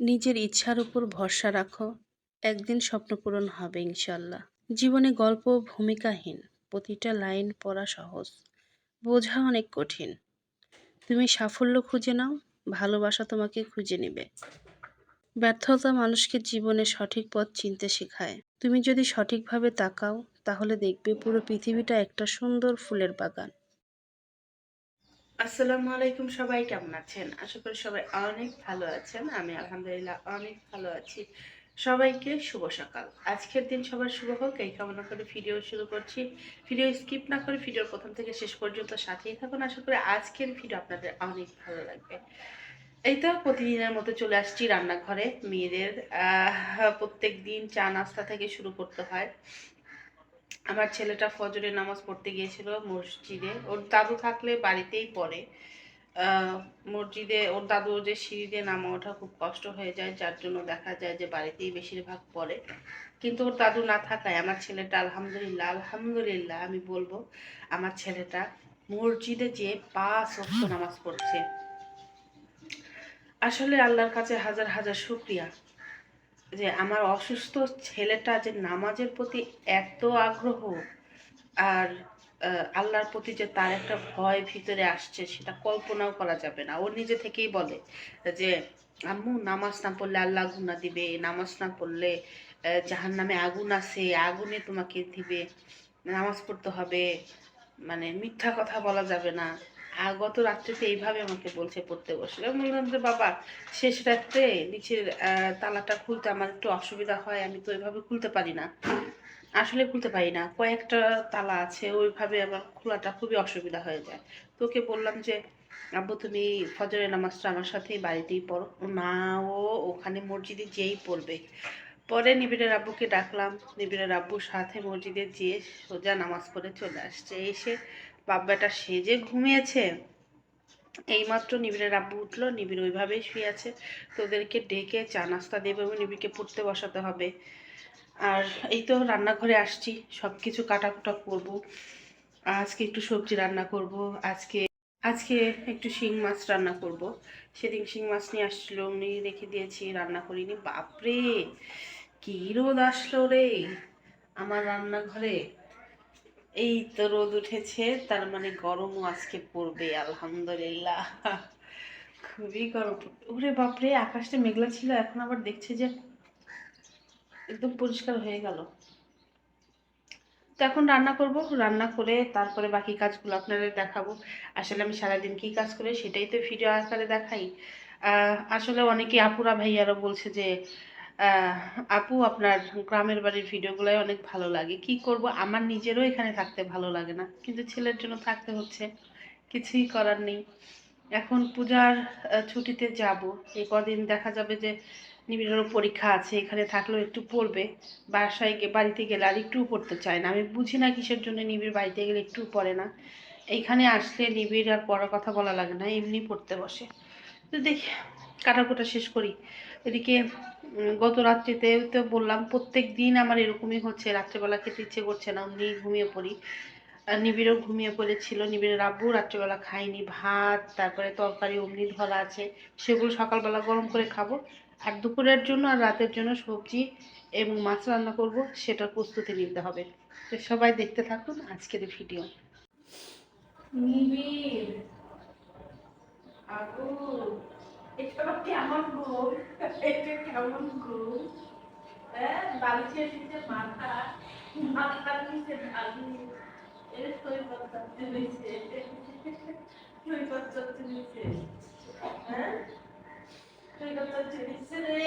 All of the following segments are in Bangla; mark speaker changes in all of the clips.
Speaker 1: নিজের ইচ্ছার উপর ভরসা রাখো। একদিন স্বপ্ন পূরণ হবে ইনশাল্লাহ। জীবনে গল্প ভূমিকাহীন, প্রতিটা লাইন পড়া সহজ, বোঝা অনেক কঠিন। তুমি সাফল্য খুঁজে নাও, ভালোবাসা তোমাকে খুঁজে নেবে। ব্যর্থতা মানুষকে জীবনে সঠিক পথ চিনতে শেখায়। তুমি যদি সঠিকভাবে তাকাও, তাহলে দেখবে পুরো পৃথিবীটা একটা সুন্দর ফুলের বাগান। আসসালামু আলাইকুম সবাই, কেমন আছেন? আশা করি সবাই অনেক ভালো আছেন। আমি আলহামদুলিল্লাহ অনেক ভালো আছি। সবাইকে শুভ সকাল। আজকের দিন সবার শুভ হোক, এই কামনা করে ভিডিও শুরু করছি। ভিডিও স্কিপ না করে ভিডিওর প্রথম থেকে শেষ পর্যন্ত সাথেই থাকুন। আশা করি আজকের ভিডিও আপনাদের অনেক ভালো লাগবে। এই তো প্রতিদিনের মতো চলে আসছি রান্নাঘরে। মেয়েদের প্রত্যেক দিন চা নাস্তা থেকে শুরু করতে হয়। আমার ছেলেটা ফজরের নামাজ পড়তে গিয়েছিল মসজিদে। ওর দাদু থাকলে বাড়িতেই পড়ে। মসজিদে ওর দাদু যে সিঁড়ি দিয়ে নামা ওঠা খুব কষ্ট হয়ে যায়, যার জন্য দেখা যায় যে বাড়িতেই বেশিরভাগ পড়ে। কিন্তু ওর দাদু না থাকায় আমার ছেলেটা আলহামদুলিল্লাহ আলহামদুলিল্লাহ আমি বলব আমার ছেলেটা মসজিদে যে পাঁচ অক্ট নামাজ পড়ছে। আসলে আল্লাহর কাছে হাজার হাজার শুক্রিয়া। যে আমার অসুস্থ ছেলেটা যে নামাজের প্রতি এত আগ্রহ আর আল্লাহর প্রতি যে তার একটা ভয় ভিতরে আসছে, সেটা কল্পনাও করা যাবে না। ও নিজে থেকেই বলে যে, আম্মু, নামাজ না পড়লে আল্লাহ গুনা দিবে, নামাজ না পড়লে জাহান নামে আগুন আছে, আগুনে তোমাকে দিবে, নামাজ পড়তে হবে। মানে মিথ্যা কথা বলা যাবে না। গত রাত্রিতে এইভাবে আমাকে বলছে পড়তে বসলে বললাম যে বাবা, শেষ রাত্রে নিচের তালাটা খুলতে আমার একটু অসুবিধা হয়, আমি তো ওইভাবে খুলতে পারি না। আসলে খুলতে পারি না, কয়েকটা তালা আছে, ওইভাবে আমার খোলাটা খুবই অসুবিধা হয়ে যায়। তোকে বললাম যে, আব্বু, তুমি ফজরের নামাজটা আমার সাথেই বাড়িতেই পড়ো। না ও, ওখানে মসজিদে যেই পড়বে। পরে নিবিড়ের আব্বুকে ডাকলাম। নিবিড়ের আব্বুর সাথে মসজিদে যেয়ে সোজা নামাজ পড়ে চলে আসছে। এসে বাব্বাটা সেজে ঘুমিয়েছে। এইমাত্র নিবিড়ের আব্বু উঠল, নিবিড় ওইভাবেই শুয়ে আছে। তোদেরকে ডেকে চা নাস্তা দেবে এবং নিবিড়কে পড়তে বসাতে হবে। আর এই তো রান্নাঘরে আসছি সব কিছু কাটাকুটা করব। আজকে একটু সবজি রান্না করব, আজকে আজকে একটু শিং মাছ রান্না করব। সেদিন শিং মাছ নিয়ে আসছিল, উনি রেখে দিয়েছি, রান্না করিনি। বাপরে, কী রোদ আসলো রে! আমার রান্নাঘরে এই তো রোদ উঠেছে, তার মানে গরমও আজকে পড়বে, আলহামদুলিল্লাহ। খুবই গরম। ওরে বাপরে, আকাশটা মেঘলা ছিল, এখন আবার দেখছে যে একদম পরিষ্কার হয়ে গেল। তো এখন রান্না করব, রান্না করে তারপরে বাকি কাজগুলো আপনাদের দেখাবো। আসলে আমি সারাদিন কি কাজ করে সেটাই তো ভিডিও আকারে দেখাই। আসলে অনেকে আপুরা ভাইয়ারা বলছে যে আপু, আপনার গ্রামের বাড়ির ভিডিওগুলোই অনেক ভালো লাগে। কি করব? আমার নিজেরও এখানে থাকতে ভালো লাগে না। কিন্তু ছেলের জন্য থাকতে হচ্ছে। কিছুই করার নেই। এখন পূজার ছুটিতে যাব। এই কদিন দেখা যাবে যে নিবিড়েরও পরীক্ষা আছে। এখানে থাকলেও একটু পড়বে। বাসায় বাড়িতে গেলে আর একটু পড়তে চায় না। আমি বুঝি না কিসের জন্য নিবিড় বাড়িতে গেলে একটু পড়ে না। এইখানে আসলে নিবিড় আর পড়ার কথা বলা লাগে না। এমনি পড়তে বসে। তো দেখি, কাটাকুটা শেষ করি। এদিকে গত রাত্রিতে তো বললাম, প্রত্যেক দিন আমার এরকমই হচ্ছে। রাত্রেবেলা খেতে ইচ্ছে করছে না অমনি ঘুমিয়ে পড়ি। নিবিড়ও ঘুমিয়ে পড়েছিল। নিবিড়ের আব্বু রাত্রেবেলা খাইনি ভাত, তারপরে তরকারি, অমনি ধরা আছে। সেগুলো সকালবেলা গরম করে খাব। আর দুপুরের জন্য আর রাতের জন্য সবজি এবং মাছ রান্না করব সেটার প্রস্তুতি নিতে হবে। তো সবাই দেখতে থাকুন আজকের ভিডিও। নিবিড়, আবু। এটা কেমন ঘুম? এটা কেমন ঘুম? হ্যাঁ বালিশের নিচে মাথা, মাথার নিচে ঢালু এর সৈকত চাচ্ছে নিচে, সৈকত চাচ্ছে নিচে। হ্যাঁ? সৈকত নিচে রে।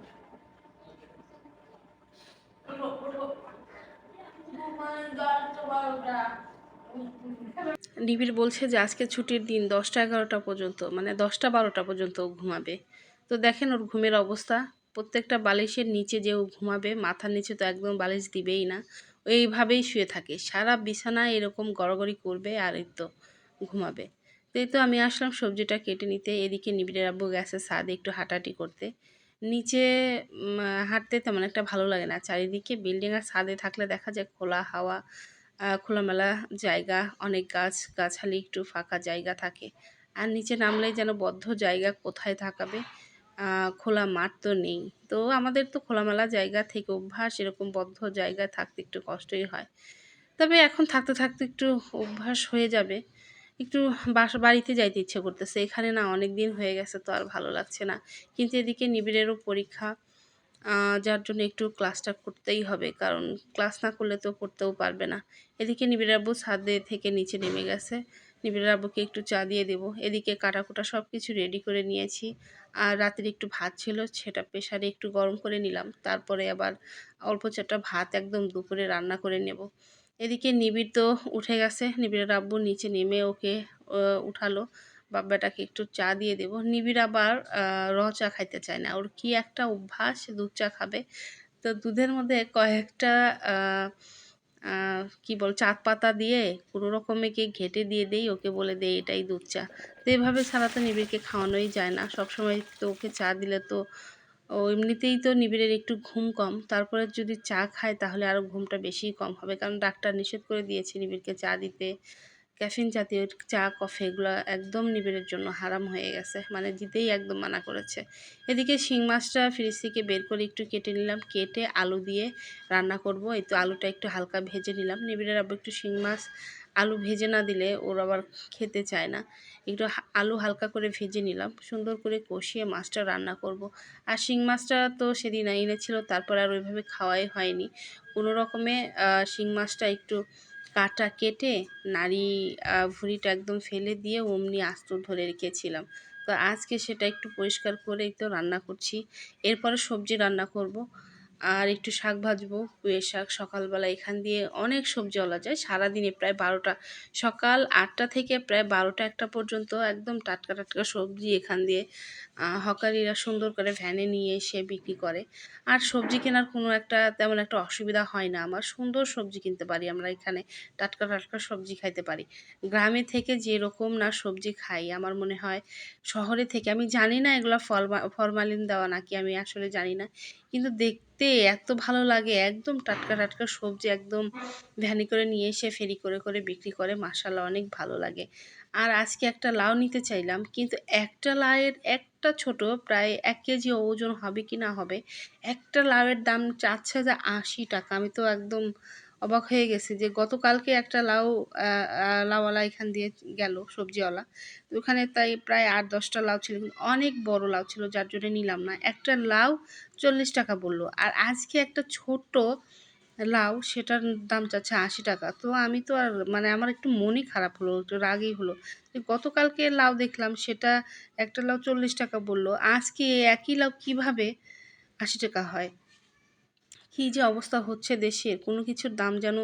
Speaker 1: নিবিড় বলছে যে আজকে ছুটির দিন দশটা এগারোটা পর্যন্ত মানে দশটা বারোটা পর্যন্ত ঘুমাবে।
Speaker 2: তো দেখেন ওর ঘুমের অবস্থা, প্রত্যেকটা বালিশের নিচে যে ও ঘুমাবে, মাথার নিচে তো একদম বালিশ দিবেই না। এইভাবেই শুয়ে থাকে, সারা বিছানা এরকম গড়গড়ি করবে আর এই তো ঘুমাবে। এই তো আমি আসলাম সবজিটা কেটে নিতে, এদিকে নিবিড়ের আব্বু গেছে ছাদে একটু হাঁটাহাঁটি করতে। নিচে হাঁটতে তেমন একটা ভালো লাগে না, চারিদিকে বিল্ডিং আর ছাদে থাকলে দেখা যায় খোলা হাওয়া খোলামেলা জায়গা, অনেক গাছ, গাছালি, একটু ফাঁকা জায়গা থাকে। আর নিচে নামলেই যেন বদ্ধ জায়গা কোথায় থাকাবে? খোলা মাঠ তো নেই। তো আমাদের তো খোলামেলা জায়গা থেকে অভ্যাস, এরকম বদ্ধ জায়গায় থাকতে একটু কষ্টই হয়। তবে এখন থাকতে থাকতে একটু অভ্যাস হয়ে যাবে। একটু বাস, বাড়িতে যাইতে ইচ্ছে করতেছে। এখানে না অনেক দিন হয়ে গেছে তো আর ভালো লাগছে না। কিন্তু এদিকে নিবিড়েরও পরীক্ষা যার জন্য একটু ক্লাসটা করতেই হবে। কারণ ক্লাস না করলে তো পড়তেও পারবে না। এদিকে নিবিড় আব্বু ছাদে থেকে নিচে নেমে গেছে। নিবিড় আব্বুকে একটু চা দিয়ে দেবো। এদিকে কাটাকুটা সব কিছু রেডি করে নিয়েছি। আর রাতের একটু ভাত ছিল, সেটা প্রেশারে একটু গরম করে নিলাম। তারপরে আবার অল্প চারটা ভাত একদম দুপুরে রান্না করে নেব। এদিকে নিবিড় তো উঠে গেছে। নিবিড়ের আব্বু নিচে নেমে ওকে উঠালো। বাব্বাটাকে একটু চা দিয়ে দেবো। নিবিড় আবার র চা খাইতে চায় না। ওর কি একটা অভ্যাস দুধ চা খাবে। তো দুধের মধ্যে কয়েকটা কি বল চাঁদ পাতা দিয়ে কোনো রকমে কে ঘেটে দিয়ে দেই, ওকে বলে দেই, এটাই দুধ চা। তো এভাবে ছাড়া তো নিবিড়কে খাওয়ানোই যায় না। সবসময় তো ওকে চা দিলে তো, ও এমনিতেই তো নিবিড়ের একটু ঘুম কম। তারপরে যদি চা খায়, তাহলে আরও ঘুমটা বেশি কম হবে। কারণ ডাক্তার নিষেধ করে দিয়েছে নিবিড়কে চা দিতে। ক্যাফিন জাতীয় চা, কফি এগুলো একদম নিবিড়ের জন্য হারাম হয়ে গেছে। মানে দিতেই একদম মানা করেছে। এদিকে শিং মাছটা ফ্রিজ থেকে বের করে একটু কেটে নিলাম। কেটে আলু দিয়ে রান্না করব। এই তো আলুটা একটু হালকা ভেজে নিলাম। নিবিড়ের আবার একটু শিং মাছ আলু ভেজে না দিলে ওর আবার খেতে চায় না। একটু আলু হালকা করে ভেজে নিলাম। সুন্দর করে কষিয়ে মাছটা রান্না করব। আর শিং মাছটা তো সেদিন এনেছিল, তারপর আর ওইভাবে খাওয়াই হয়নি। কোনো রকমে শিং মাছটা একটু কাটা কেটে নাড়ি ভুঁড়িটা একদম ফেলে দিয়ে অমনি আস্ত ধরে রেখেছিলাম। তো আজকে সেটা একটু পরিষ্কার করে একটু রান্না করছি। এরপরে সবজি রান্না করব। আর একটু শাক ভাজবো পুঁয়ের শাক। সকালবেলা এখান দিয়ে অনেক সবজি ওলা যায়। সারাদিনে প্রায় বারোটা, সকাল আটটা থেকে প্রায় বারোটা একটা পর্যন্ত একদম টাটকা টাটকা সবজি এখান দিয়ে হকারিরা সুন্দর করে ভ্যানে নিয়ে এসে বিক্রি করে। আর সবজি কেনার কোনো একটা তেমন একটা অসুবিধা হয় না আমার। সুন্দর সবজি কিনতে পারি আমরা এখানে, টাটকা টাটকা সবজি খাইতে পারি। গ্রামে থেকে যেরকম না সবজি খাই, আমার মনে হয় শহরে থেকে, আমি জানি না এগুলো ফলমা ফরমালিন দেওয়া নাকি, আমি আসলে জানি না। কিন্তু দেখতে এত ভালো লাগে, একদম টাটকা টাটকা সবজি একদম ভ্যানি করে নিয়ে এসে ফেরি করে করে বিক্রি করে মাসাল্লাহ অনেক ভালো লাগে। আর আজকে একটা লাউ নিতে চাইলাম, কিন্তু একটা লাউয়ের একটা ছোট প্রায় এক কেজি ওজন হবে কি না হবে, একটা লাউয়ের দাম চাচ্ছে যে আশি টাকা, আমি তো একদম অবাক হয়ে গেছি যে গতকালকে একটা লাউ লাউওয়ালা এখান দিয়ে গেল, সবজিওয়ালা। তো ওখানে তাই প্রায় আট, দশটা লাউ ছিল। কিন্তু অনেক বড় লাউ ছিল, যার জন্য নিলাম না। একটা লাউ চল্লিশ টাকা বলল। আর আজকে একটা ছোট লাউ, সেটার দাম চাচ্ছে আশি টাকা। তো আমি তো আর মানে আমার একটু মনই খারাপ হলো, একটু রাগই হলো। গতকালকে লাউ দেখলাম, সেটা একটা লাউ চল্লিশ টাকা বলল। আজকে একই লাউ কীভাবে আশি টাকা হয়? কী যে অবস্থা হচ্ছে দেশের, কোনো কিছুর দাম যেন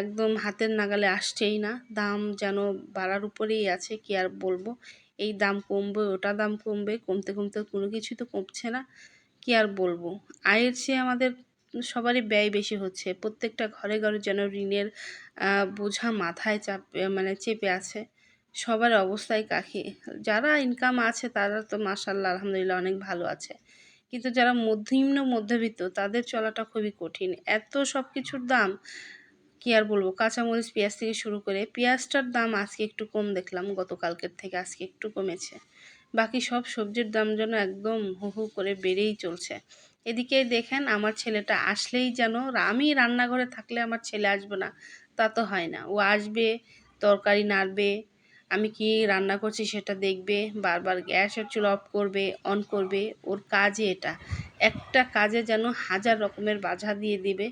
Speaker 2: একদম হাতের নাগালে আসছেই না, দাম যেন বাড়ার উপরেই আছে, কি আর বলব? এই দাম কমবে, ওটা দাম কমবে, কমতে কমতে কোনো কিছুই তো কমছে না, কি আর বলব? আয়ের চেয়ে আমাদের সবারই ব্যয় বেশি হচ্ছে, প্রত্যেকটা ঘরে ঘরে যেন ঋণের বোঝা মাথায় চাপ মানে চেপে আছে, সবার অবস্থায় কাকি, যারা ইনকাম আছে তারা তো মাসাল্লাহ আলহামদুলিল্লাহ অনেক ভালো আছে। কিন্তু যারা মধ্যনিম্ন মধ্যবিত্ত, তাদের চলাটা খুবই কঠিন। এত সব কিছুর দাম কি আর বলব? কাঁচামরিচ, পেঁয়াজ থেকে শুরু করে পেঁয়াজটার দাম আজকে একটু কম দেখলাম, গতকালকের থেকে আজকে একটু কমেছে। বাকি সব সবজির দাম যেন একদম হু হু করে বেড়েই চলছে। এদিকে দেখেন, আমার ছেলেটা আসলেই যেন আমি রান্নাঘরে থাকলে আমার ছেলে আসবে না, তা তো হয় না। ও আসবে, তরকারি নাড়বে আমি কি রান্না করছি সেটা দেখবে, বারবার গ্যাসের চুলা অফ করবে, অন করবে, ওর কাজে এটা। একটা কাজে যেন হাজার রকমের বাধা দিয়ে দিবে।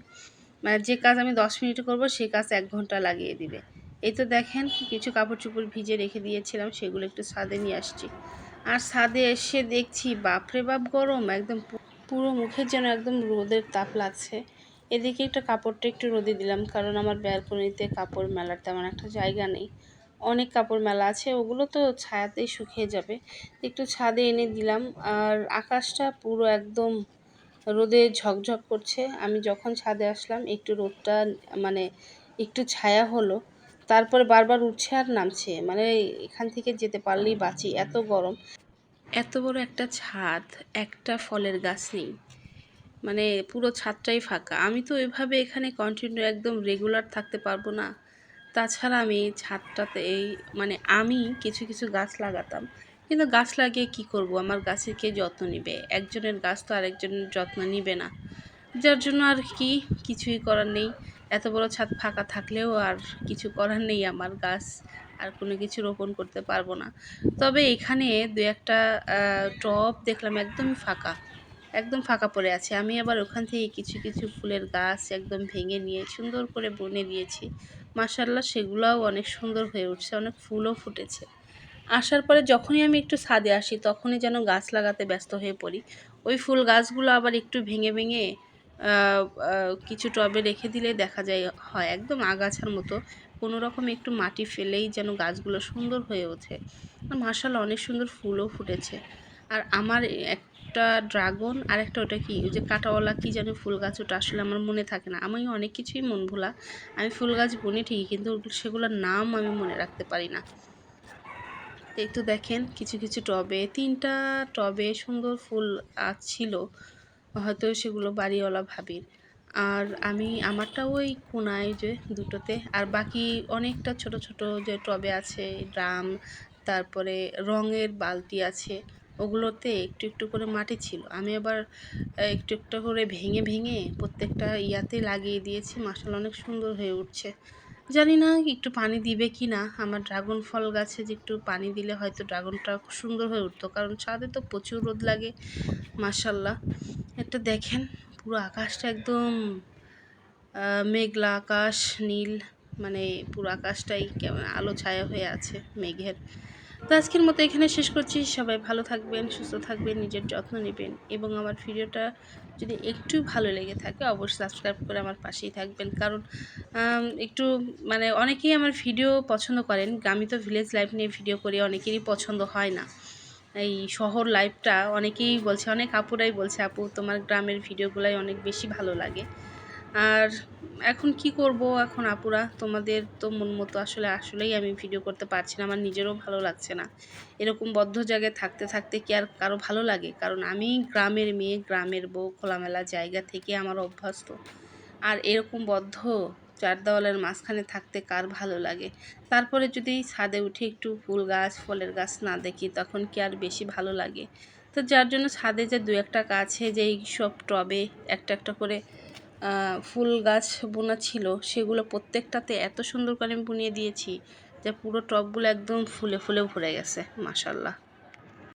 Speaker 2: মানে যে কাজ আমি দশ মিনিটে করব, সেই কাজ এক ঘণ্টা লাগিয়ে দিবে। এই তো দেখেন, কিছু কাপড় চোপড় ভিজে রেখে দিয়েছিলাম, সেগুলো একটু ছাদে নিয়ে আসছি। আর ছাদে এসে দেখছি, বাপরে বাপ, গরম, একদম পুরো মুখের যেন একদম রোদের তাপ লাগছে। এদিকে একটা কাপড়টা একটু রোদে দিলাম, কারণ আমার ব্যালকনিতে কাপড় মেলার তেমন একটা জায়গা নেই। অনেক কাপড় মেলা আছে, ওগুলো তো ছায়াতেই শুকিয়ে যাবে। একটু ছাদে এনে দিলাম, আর আকাশটা পুরো একদম রোদে ঝকঝক করছে। আমি যখন ছাদে আসলাম, একটু রোদটা মানে একটু ছায়া হলো, তারপরে বারবার উঠছে আর নামছে। মানে এখান থেকে যেতে পারলেই বাঁচি, এত গরম। এত বড় একটা ছাদ, একটা ফলের গাছ নেই। মানে পুরো ছাদটাই ফাঁকা। আমি তো এভাবে এখানে কন্টিনিউ একদম রেগুলার থাকতে পারব না। তাছাড়া আমি ছাদটাতে এই মানে আমি কিছু কিছু গাছ লাগাতাম। কিন্তু গাছ লাগিয়ে কি করব? আমার গাছের কে যত্ন নেবে? একজনের গাছ তো আরেকজনের যত্ন নিবে না। যার জন্য আর কি কিছুই করার নেই। এত বড় ছাদ ফাঁকা থাকলেও আর কিছু করার নেই আমার গাছ। আর কোনো কিছু রোপণ করতে পারব না। তবে এখানে দু একটা টব দেখলাম একদমই ফাঁকা। একদম ফাঁকা পড়ে আছে। আমি আবার ওখান থেকে কিছু কিছু ফুলের গাছ একদম ভেঙে নিয়ে সুন্দর করে বনে দিয়েছি। মাসাল্লাহ সেগুলোও অনেক সুন্দর হয়ে উঠছে, অনেক ফুলও ফুটেছে। আসার পরে যখনই আমি একটু ছাদে আসি, তখনই যেন গাছ লাগাতে ব্যস্ত হয়ে পড়ি। ওই ফুল গাছগুলো আবার একটু ভেঙে ভেঙে কিছু টবে রেখে দিলে দেখা যায়, হয় একদম আগাছার মতো। কোনো রকম একটু মাটি ফেলেই যেন গাছগুলো সুন্দর হয়ে ওঠে। মাসাল্লাহ অনেক সুন্দর ফুলও ফুটেছে। আর আমার একটা ড্রাগন আর একটা ওটা কি? ওই যে কাঁটাওয়ালা কি যেন ফুল গাছ, ওটা আসলে আমার মনে থাকে না। আমি অনেক কিছুই মন ভোলা। আমি ফুল গাছ বুনি ঠিকই, কিন্তু সেগুলোর নাম আমি মনে রাখতে পারি না। একটু দেখেন, কিছু কিছু টবে, তিনটা টবে সুন্দর ফুল ছিল। হয়তো সেগুলো বাড়িওয়ালা ভাবির। আর আমি, আমারটা ওই কোনায় যে দুটোতে। আর বাকি অনেকটা ছোট ছোট যে টবে আছে, ড্রাম, তারপরে রঙের বালতি আছে। ওগুলোতে একটু একটু করে মাটি ছিল। আমি আবার একটু একটু করে ভেঙে ভেঙে প্রত্যেকটা ইয়াতে লাগিয়ে দিয়েছি। মাসাল অনেক সুন্দর হয়ে উঠছে। জানি না একটু পানি দিবে কি না। আমার ড্রাগন ফল গাছে যে একটু পানি দিলে হয়তো ড্রাগনটা সুন্দর হয়ে উঠতো। কারণ ছাদে তো প্রচুর রোদ লাগে। মাসাল্লাহ একটা দেখেন, পুরো আকাশটা একদম মেঘলা আকাশ, নীল মানে পুরো আকাশটাই কেমন আলো ছায়া হয়ে আছে, মেঘের। তো আজকের মতো এখানে শেষ করছি। সবাই ভালো থাকবেন, সুস্থ থাকবেন, নিজের যত্ন নেবেন এবং আমার ভিডিওটা যদি একটু ভালো লেগে থাকে, অবশ্যই সাবস্ক্রাইব করে আমার পাশেই থাকবেন। কারণ একটু মানে অনেকেই আমার ভিডিও পছন্দ করেন। আমি তো ভিলেজ লাইফ নিয়ে ভিডিও করি, অনেকেরই পছন্দ হয় না। এই শহর লাইফটা অনেকেই বলছে, অনেক আপুরাই বলছে, আপু, তোমার গ্রামের ভিডিওগুলাই অনেক বেশি ভালো লাগে। আর এখন কি করব? এখন আপুরা, তোমাদের তো মন মতো আসলে আসলেই আমি ভিডিও করতে পারছি না। আমার নিজেরও ভালো লাগছে না। এরকম বদ্ধ জায়গায় থাকতে থাকতে কি আর কারও ভালো লাগে? কারণ আমি গ্রামের মেয়ে, গ্রামের বউ, খোলামেলা জায়গা থেকে আমার অভ্যস্ত। আর এরকম বদ্ধ চার দেওয়ালের মাঝখানে থাকতে কার ভালো লাগে? তারপরে যদি ছাদে উঠে একটু ফুল গাছ, ফলের গাছ না দেখি, তখন কি আর বেশি ভালো লাগে? তো যার জন্য ছাদে যে দু একটা গাছে, যে সব টবে একটা একটা করে ফুল গাছ বোনা ছিল, সেগুলো প্রত্যেকটাতে এত সুন্দর করে আমি বুনিয়ে দিয়েছি যে পুরো টবগুলো একদম ফুলে ফুলে ভরে গেছে মাসাল্লাহ